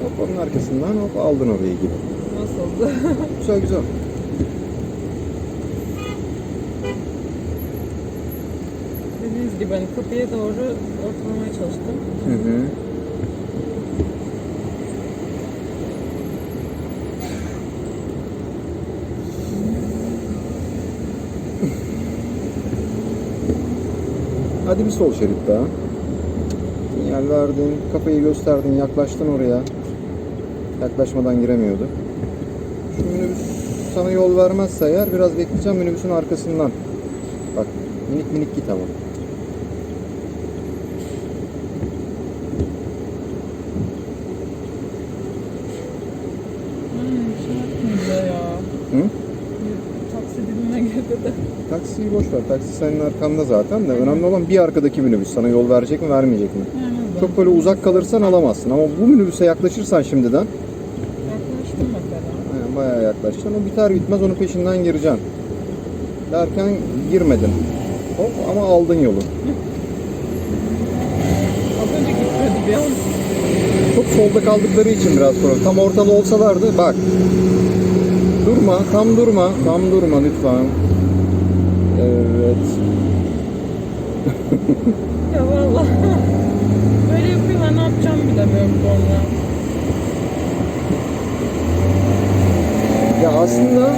Hop onun arkasından hop aldın orayı gibi. Nasıldı? Güzel güzel. Dediğiniz gibi hani kapıya doğru ortalamaya çalıştım. Hı hı. Hadi bir sol şerit daha. Sinyal verdin, kafayı gösterdin, yaklaştın oraya. Yaklaşmadan giremiyordu. Şu minibüs sana yol vermezse eğer biraz bekleyeceğim minibüsün arkasından. Bak minik minik git ama. Şey. Hı? Taksi diline girdi de. Taksiyi boş ver. Taksi senin arkanda zaten de. Önemli olan bir arkadaki minibüs sana yol verecek mi vermeyecek mi? Yani Çok böyle uzak kalırsan alamazsın ama bu minibüse yaklaşırsan şimdiden bayağı yaklaşacaksın. O biter bitmez onun peşinden gireceksin. Derken girmedin. Hop ama aldın yolu. Az önce gitmedi an. Çok solda kaldıkları için biraz problem. Tam ortalı olsalardı bak. Durma, tam durma, tam durma lütfen. Evet. Ya valla. Böyle yapıyorlar ne yapacağım bilemiyorum sonra. Ya aslında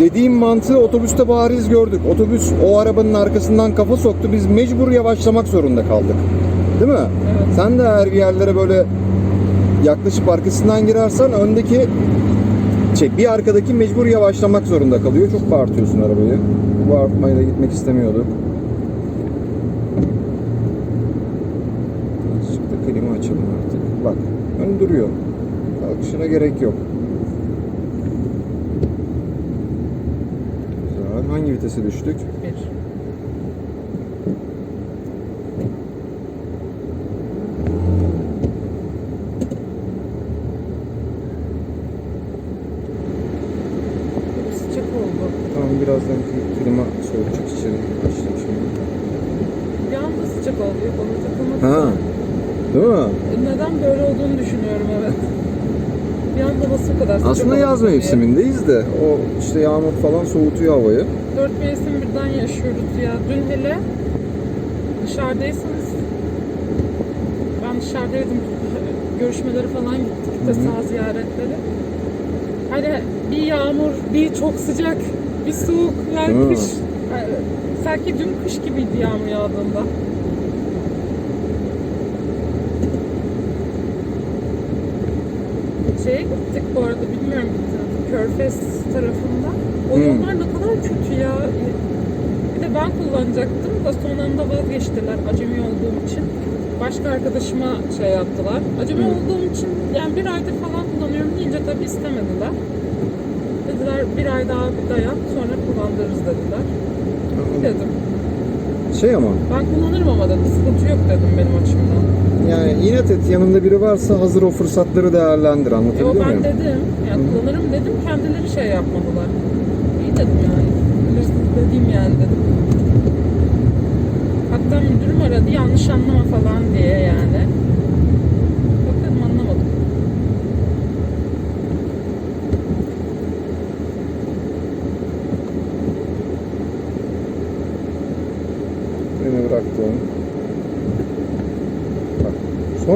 dediğim mantığı otobüste bariz gördük. Otobüs o arabanın arkasından kafa soktu. Biz mecbur yavaşlamak zorunda kaldık. Değil mi? Evet. Sen de bir yerlere böyle yaklaşıp arkasından girersen öndeki şey, bir arkadaki mecbur yavaşlamak zorunda kalıyor. Çok bağırtıyorsun arabayı. Bu bağırtmayla gitmek istemiyorduk. Azıcık da klima açalım artık. Bak ön duruyor. Kalkışına gerek yok. Güzel. Hangi vitese düştük? Bir. Sıcak oldu. Tamam birazdan kli- klima soğutacak içeri. Açtım şimdi. Bir anda sıcak oldu. Bana takılmak Ha. Değil mi? Neden böyle olduğunu düşünüyorum evet. Bir anda nasıl kadar sıcak Aslında oldu yaz diye. mevsimindeyiz de o işte yağmur falan soğutuyor havayı. Dört mevsim birden yaşıyoruz ya. Dün hele dışarıdaysanız ben dışarıdaydım. Görüşmeleri falan gittik de sağ ziyaretleri. Hani bir yağmur, bir çok sıcak, bir soğuk, yani Hı. kış. Yani sanki dün kış gibiydi yağmur yağdığında. Şeye gittik bu arada bilmiyorum gittiniz. Körfez tarafında. O yollar ne kadar kötü ya. Bir de ben kullanacaktım da son anda vazgeçtiler acemi olduğum için. Başka arkadaşıma şey yaptılar. Acemi Hı. olduğum için yani bir aydır falan kullanıyorum deyince tabii istemediler. Dediler bir ay daha bir dayan sonra kullandırırız dediler. İyi dedim. Şey ama Ben kullanırım ama dedim. Sıkıntı yok dedim benim açımdan. Yani inat et yanında biri varsa hazır o fırsatları değerlendir o anlatabiliyor ben muyum? dedim. Yani Hı. kullanırım dedim. Kendileri şey yapmadılar. İyi dedim yani. Bilirsiniz dediğim yani dedim. Hatta müdürüm aradı yanlış anlama falan diye yani. Yok dedim anlamadım. Freni bıraktığın. Bak,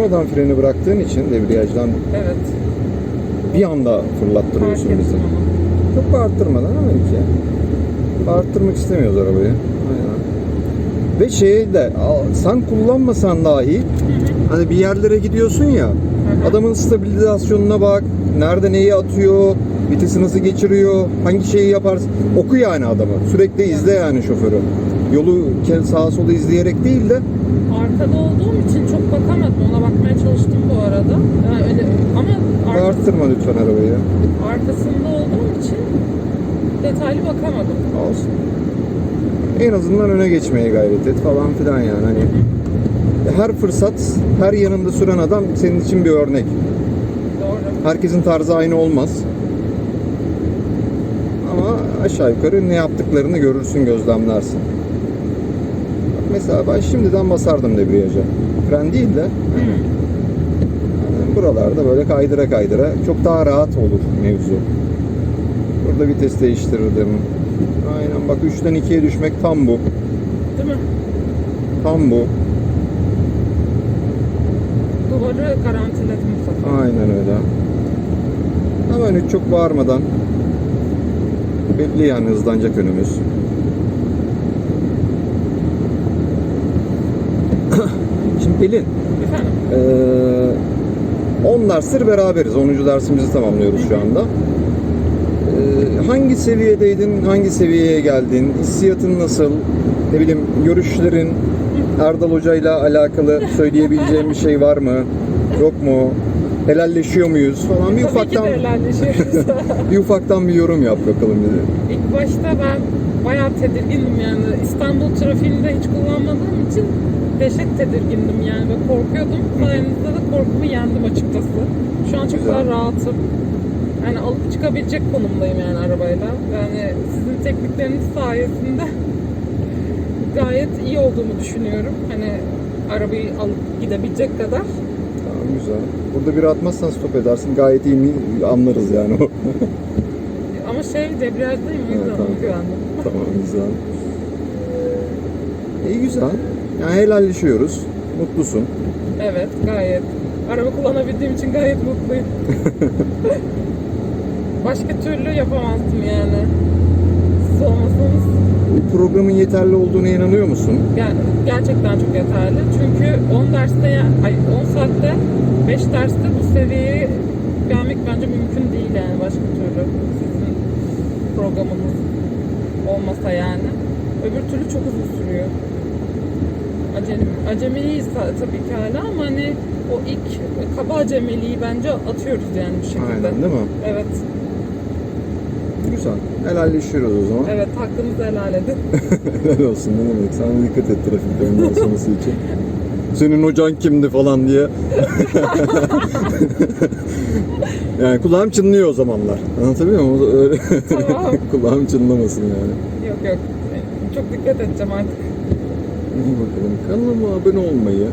sonradan freni bıraktığın için debriyajdan Evet. bir anda Fark fırlattırıyorsun bizi. ettim. Çok bağırttırmadan ama iki. Bağırttırmak istemiyoruz arabayı. Aynen. Ve şeyi de al- sen kullanmasan dahi hani bir yerlere gidiyorsun ya adamın stabilizasyonuna bak nerede neyi atıyor vitesi nasıl geçiriyor hangi şeyi yaparsın oku yani adamı sürekli izle yani şoförü yolu ke- sağa sola izleyerek değil de Arkada olduğum için çok bakamadım. Ona bakmaya çalıştım bu arada. Yani öyle, ama ar- bağırttırma lütfen arabayı arkasında olduğum için detaylı bakamadım. olsun en azından öne geçmeye gayret et falan filan yani hani her fırsat her yanında süren adam senin için bir örnek Doğru. Herkesin tarzı aynı olmaz. Ama aşağı yukarı ne yaptıklarını görürsün, gözlemlersin. Mesela ben şimdiden basardım debriyaja. Fren değil de. Hı. Yani Buralarda böyle kaydıra kaydıra çok daha rahat olur mevzu. Burada vites değiştirirdim. Aynen bak 3'ten 2'ye düşmek tam bu. Değil mi? Tam bu. Duvarı garantiledim sefer. Aynen öyle. Hemen hiç çok bağırmadan belli yani hızlanacak önümüz. Pelin, Efendim? Ee, 10 derstir beraberiz. 10. dersimizi tamamlıyoruz şu anda. Ee, hangi seviyedeydin? Hangi seviyeye geldin? Hissiyatın nasıl? Ne bileyim görüşlerin Erdal Hoca ile alakalı söyleyebileceğin bir şey var mı? Yok mu? Helalleşiyor muyuz falan bir Tabii ufaktan bir ufaktan bir yorum yap bakalım bize. İlk başta ben bayağı tedirgindim yani. İstanbul trafiğinde hiç kullanmadığım için dehşet tedirgindim yani ve korkuyordum. Sayenizde de korkumu yendim açıkçası. Şu an çok Güzel. daha rahatım. Yani alıp çıkabilecek konumdayım yani arabayla. Yani sizin teknikleriniz sayesinde gayet iyi olduğumu düşünüyorum. Hani arabayı alıp gidebilecek kadar. Tamam güzel. Burada bir atmazsan stop edersin. Gayet iyi mi anlarız yani o. Ama şey debriyajdayım o yüzden Evet, tamam. güvendim. tamam güzel. İyi güzel. Yani helalleşiyoruz. Mutlusun. Evet gayet. Araba kullanabildiğim için gayet mutluyum. Başka türlü yapamazdım yani. Siz olmasanız Bu programın yeterli olduğuna inanıyor musun? yani gerçekten çok yeterli. Çünkü 10 derste ya- ay 10 saatte 5 derste bu seviyeye gelmek bence mümkün değil yani başka türlü. Sizin programınız olmasa yani. Öbür türlü çok uzun sürüyor. Acemi, acemiliyiz ta- tabii ki hala ama hani o ilk kaba acemiliği bence atıyoruz yani bir şekilde. Aynen değil mi? Evet, Güzel. Helalleşiyoruz o zaman. evet hakkınızı helal edin. Helal olsun ne demek. Sen dikkat et trafik önünden sonrası için. Senin hocan kimdi falan diye. yani kulağım çınlıyor o zamanlar. Anlatabiliyor muyum? Öyle Tamam. kulağım çınlamasın yani. yok yok, çok dikkat edeceğim artık. İyi bakalım. Kanalıma abone olmayı,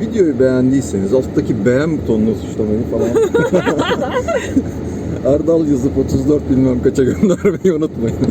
videoyu beğendiyseniz alttaki beğen butonunu tuşlamayı falan. Erdal yazıp 34 bilmem kaça göndermeyi unutmayın.